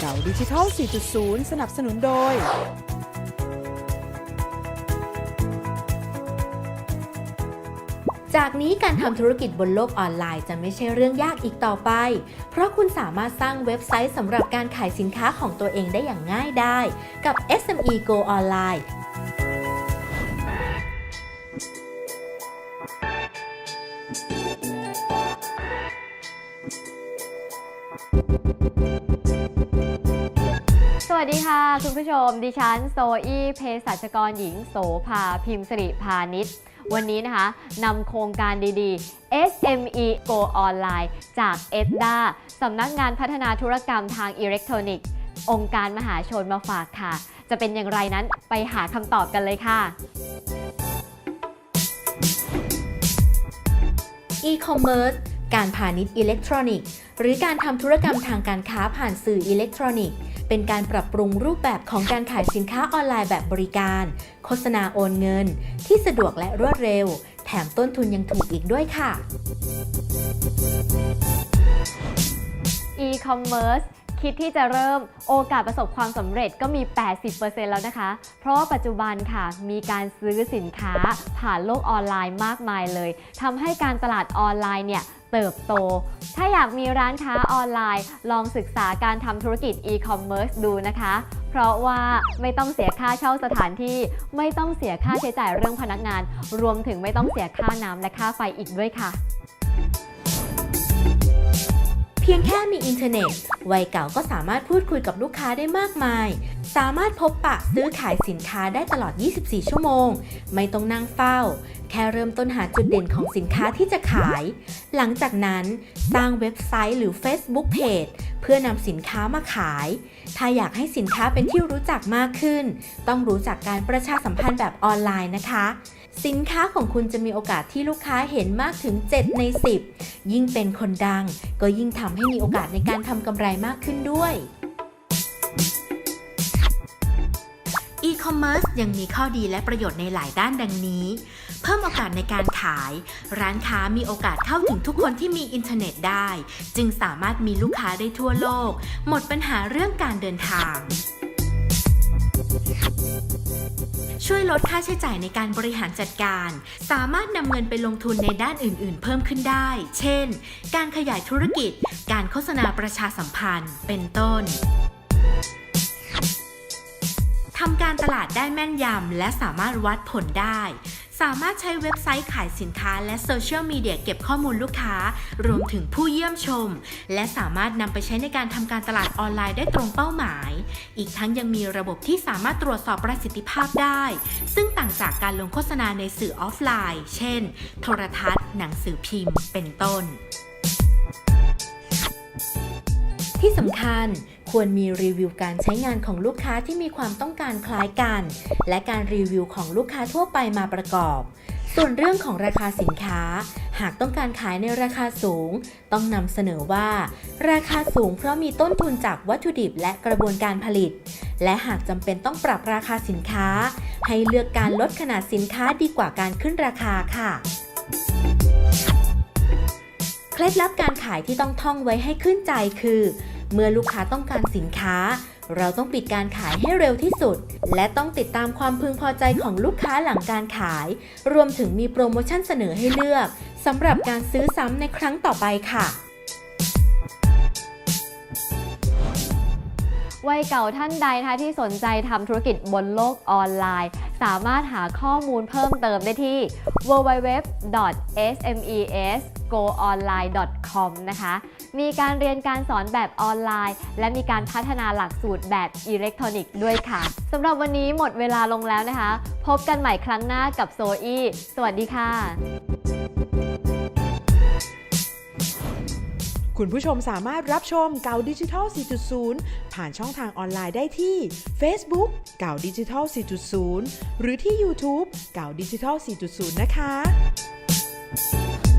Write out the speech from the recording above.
เก่าดิจิทัล 4.0 สนับสนุนโดย จากนี้การทำธุรกิจบนโลกออนไลน์จะไม่ใช่เรื่องยากอีกต่อไป เพราะคุณสามารถสร้างเว็บไซต์สำหรับการขายสินค้าของตัวเองได้อย่างง่ายได้ กับ SME Go Online ส วัสดีค่ะ คุณผู้ชม ดิฉันโซอี้เภสัชกรหญิงโสภาพิมพ์สิริพาณิชย์ วันนี้นะคะนำโครงการดีๆ SME Go Online จาก EDDA สำนักงานพัฒนาธุรกรรมทางอิเล็กทรอนิกส์ องค์การมหาชนมาฝากค่ะ จะเป็นอย่างไรนั้นไปหาคำตอบกันเลยค่ะ e-commerce การพาณิชย์อิเล็กทรอนิกส์ หรือการทำธุรกรรมทางการค้าผ่านสื่ออิเล็กทรอนิกส์ เป็นการปรับปรุงรูปแบบของการขายสินค้าออนไลน์แบบบริการ โฆษณาโอนเงิน ที่สะดวกและรวดเร็ว แถมต้นทุนยังถูกอีกด้วยค่ะ e-commerce คิดที่จะเริ่มโอกาสประสบความสำเร็จก็มี 80%แล้วนะคะ เพราะว่าปัจจุบันค่ะ มีการซื้อสินค้าผ่านโลกออนไลน์มากมายเลยทำให้การตลาดออนไลน์เนี่ยเติบโต ถ้าอยากมีร้านค้าออนไลน์ ลองศึกษาการทำธุรกิจ e-commerce ดูนะคะ เพราะว่าไม่ต้องเสียค่าเช่าสถานที่ ไม่ต้องเสียค่าใช้จ่ายเรื่องพนักงาน รวมถึงไม่ต้องเสียค่าน้ำและค่าไฟอีกด้วยค่ะ ค่มีอินเทอร์เน็ต วัยเก่าก็สามารถพูดคุยกับลูกค้าได้มากมาย สามารถพบปะซื้อขายสินค้าได้ตลอด 24 ชั่วโมง ไม่ต้องนั่งเฝ้า แค่เริ่มต้นหาจุดเด่นของสินค้าที่จะขาย หลังจากนั้นสร้างเว็บไซต์หรือ Facebook Page เพื่อนำสินค้ามาขาย ถ้าอยากให้สินค้าเป็นที่รู้จักมากขึ้น ต้องรู้จักการประชาสัมพันธ์แบบออนไลน์นะคะ สินค้าของคุณจะมีโอกาสที่ลูกค้าเห็นมากถึง 7 ใน 10 ยิ่งเป็นคนดัง ก็ยิ่งทำให้มีโอกาสในการทำกำไรมากขึ้นด้วย e-commerce ยังมีข้อดีและประโยชน์ในหลายด้านดังนี้ เพิ่มโอกาสในการขาย ร้านค้ามีโอกาสเข้าถึงทุกคนที่มีอินเทอร์เน็ตได้ จึงสามารถมีลูกค้าได้ทั่วโลก หมดปัญหาเรื่องการเดินทางช่วยลดค่าใช้จ่ายในการบริหารจัดการ สามารถนำเงินไปลงทุนในด้านอื่น ๆ เพิ่มขึ้นได้ เช่น การขยายธุรกิจ การโฆษณาประชาสัมพันธ์ เป็นต้น ทำการตลาดได้แม่นยำและสามารถวัดผลได้ สามารถใช้เว็บไซต์ขายสินค้าและโซเชียลมีเดียเก็บข้อมูลลูกค้า รวมถึงผู้เยี่ยมชม และสามารถนำไปใช้ในการทำการตลาดออนไลน์ได้ตรงเป้าหมาย อีกทั้งยังมีระบบที่สามารถตรวจสอบประสิทธิภาพได้ ซึ่งต่างจากการลงโฆษณาในสื่อออฟไลน์ เช่น โทรทัศน์ หนังสือพิมพ์ เป็นต้น ที่สำคัญควรมีรีวิวการใช้งานของลูกค้าที่มีความต้องการคล้ายกัน และการรีวิวของลูกค้าทั่วไปมาประกอบ ส่วนเรื่องของราคาสินค้า หากต้องการขายในราคาสูง ต้องนำเสนอว่า ราคาสูงเพราะมีต้นทุนจากวัตถุดิบและกระบวนการผลิต และหากจำเป็นต้องปรับราคาสินค้า ให้เลือกการลดขนาดสินค้าดีกว่าการขึ้นราคาค่ะเคล็ดลับการขายที่ต้องท่องไว้ให้ขึ้นใจคือ เมื่อลูกค้าต้องการสินค้า เราต้องปิดการขายให้เร็วที่สุด และต้องติดตามความพึงพอใจของลูกค้าหลังการขาย รวมถึงมีโปรโมชั่นเสนอให้เลือกสำหรับการซื้อซ้ำในครั้งต่อไปค่ะ วัยเก่าท่านใดนะคะที่สนใจทำธุรกิจบนโลกออนไลน์ สามารถหาข้อมูลเพิ่มเติมได้ที่ www.smesgoonline.com นะคะ มีการเรียนการสอนแบบออนไลน์ และมีการพัฒนาหลักสูตรแบบอิเล็กทรอนิกส์ด้วยค่ะสำหรับวันนี้หมดเวลาลงแล้วนะคะ พบกันใหม่ครั้งหน้ากับโซอี้สวัสดีค่ะ คุณผู้ชมสามารถรับชมเก่าดิจิทัล 4.0 ผ่านช่องทางออนไลน์ได้ที่ Facebook เก่าดิจิทัล 4.0 หรือที่ YouTube เก่าดิจิทัล 4.0 นะคะ